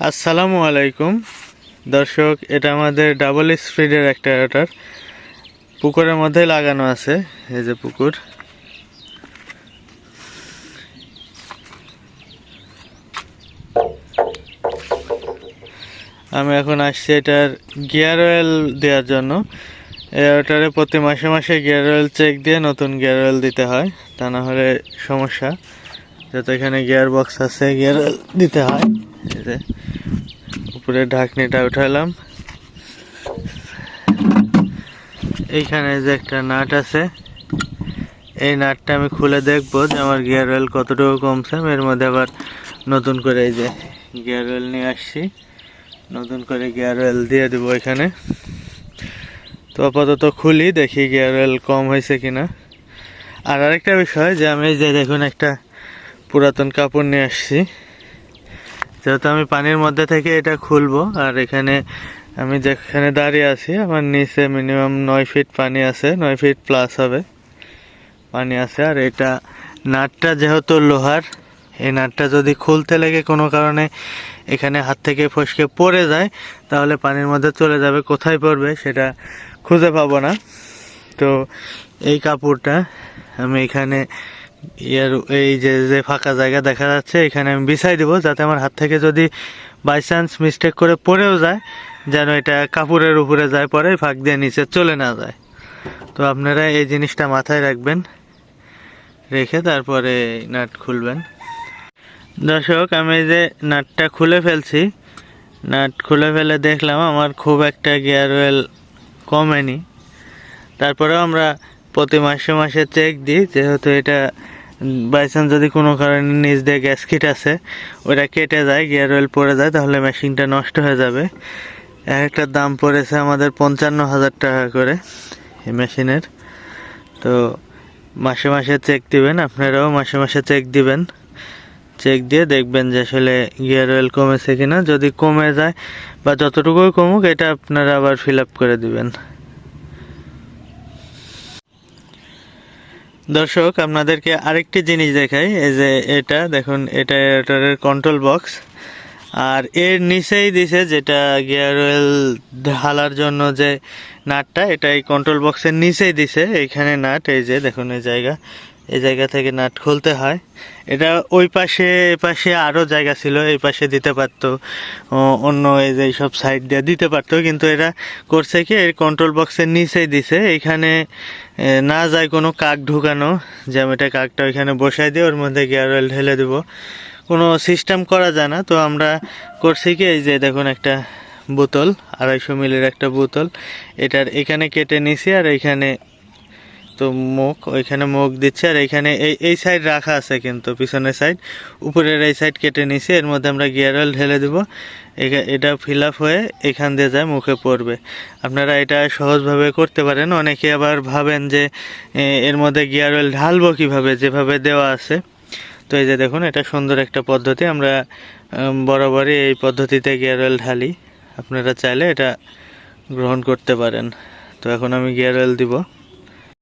আসসালামু আলাইকুম। দর্শক, এটা আমাদের ডাবল স্পিডের একটা রোটার পুকুরের মধ্যে লাগানো আছে, এই যে পুকুর। আমি এখন আসছি এটার গিয়ার অয়েল দেওয়ার জন্য। এই রোটারে প্রতি মাসে মাসে গিয়ার অয়েল চেক দিয়ে নতুন গিয়ার অয়েল দিতে হয়, তা না হলে সমস্যা। যত এখানে গিয়ার বক্স আছে গিয়ার অয়েল দিতে হয়। এই ঢাকনিটা উঠালাম। এইখানে যে একটা নাট আছে, এই নাটটা আমি খুলে দেখব যে আমার গিয়ার অয়েল কতটুকু কমছে। এর মধ্যে আবার নতুন করে এই যে গিয়ার অয়েল নিয়ে আসছি। নতুন করে গিয়ার অয়েল দিয়ে দেবো এখানে। তো আপাতত খুলি, দেখি গিয়ার অয়েল কম হয়েছে কিনা। আর আরেকটা বিষয় যে আমি যে দেখুন একটা পুরাতন কাপড় নিয়ে আসছি। যেহেতু আমি পানির মধ্যে থেকে এটা খুলবো, আর এখানে আমি যেখানে দাঁড়িয়ে আছি, আমার নিচে মিনিমাম নয় ফিট পানি আছে, নয় ফিট প্লাস হবে পানি আছে। আর এটা নাটটা যেহেতু লোহার, এই নাটটা যদি খুলতে লেগে কোনো কারণে এখানে হাত থেকে ফসকে পড়ে যায়, তাহলে পানির মধ্যে চলে যাবে, কোথায় পড়বে সেটা খুঁজে পাবো না। তো এই কাপড়টা আমি এখানে ইয়ার এই যে যে ফাঁকা জায়গা দেখা যাচ্ছে, এখানে আমি বিছাই দেবো যাতে আমার হাত থেকে যদি বাই চান্স মিস্টেক করে পড়েও যায়, যেন এটা কাপড়ের উপরে যায়, পরে ফাঁক দিয়ে নিচে চলে না যায়। তো আপনারা এই জিনিসটা মাথায় রাখবেন, রেখে তারপরে নাট খুলবেন। দর্শক, আমি যে নাটটা খুলে ফেলছি, নাট খুলে ফেলে দেখলাম আমার খুব একটা গিয়ার অয়েল কমেনি। তারপরেও আমরা প্রতি মাসে মাসে চেক দিই, যেহেতু এটা বাই চান্স যদি কোনো কারণে নিচ দিয়ে গ্যাসকিট আছে, ওটা কেটে যায় গিয়ার অয়েল পড়ে যায়, তাহলে মেশিনটা নষ্ট হয়ে যাবে। এক একটা দাম পড়েছে আমাদের পঞ্চান্ন হাজার টাকা করে এই মেশিনের তো মাসে মাসে চেক দিবেন, আপনারাও মাসে মাসে চেক দিবেন। চেক দিয়ে দেখবেন যে আসলে গিয়ার অয়েল কমেছে কিনা। যদি কমে যায় বা যতটুকুই কমুক, এটা আপনারা আবার ফিল আপ করে দিবেন। দর্শক, আপনাদেরকে আরেকটি জিনিস দেখাই। এই যে এটা, দেখুন, এটা এটার কন্ট্রোল বক্স আর এর নিচেই দিছে যেটা গিয়ার অয়েল ঢালার জন্য যে নাটটা, এটা এই কন্ট্রোল বক্সের নিচেই দিছে। এইখানে নাট, এই যে দেখুন, এই জায়গা। এই জায়গা থেকে নাট খুলতে হয়। এটা ওই পাশে এ পাশে আরও জায়গা ছিল এই পাশে দিতে পারতো। অন্য এই যে সব সাইড দিয়ে দিতে পারতো কিন্তু এরা করছে কি এর কন্ট্রোল বক্সের নিচেই দিছে। এইখানে এ, না যায় কোনো কাক ঢুকানো। যে আমি এটা কাকটা ওইখানে বসাই দিয়ে ওর মধ্যে গিয়ার অয়েল ঢেলে দেবো। কোনো সিস্টেম করা যায় না। তো আমরা করছি কি এই যে দেখুন একটা বোতল আড়াইশো মিলের একটা বোতল। এটার এখানে কেটে নিছি আর এইখানে তো মুখ, ওইখানে মুখ দিচ্ছে আর এখানে এই এই সাইড রাখা আছে কিন্তু, পিছনের সাইড উপরের এই সাইড কেটে নিছি, এর মধ্যে আমরা গিয়ার অয়েল ঢেলে দেবো। এটা ফিল আপ হয়ে এখান দিয়ে যায়, মুখে পড়বে। আপনারা এটা সহজভাবে করতে পারেন। অনেকে আবার ভাবেন যে এর মধ্যে গিয়ার অয়েল ঢালবো কীভাবে, যেভাবে দেওয়া আছে। তো এই যে দেখুন, এটা সুন্দর একটা পদ্ধতি। আমরা বরাবরই এই পদ্ধতিতে গিয়ার অয়েল ঢালি। আপনারা চাইলে এটা গ্রহণ করতে পারেন। তো এখন আমি গিয়ার অয়েল দিব।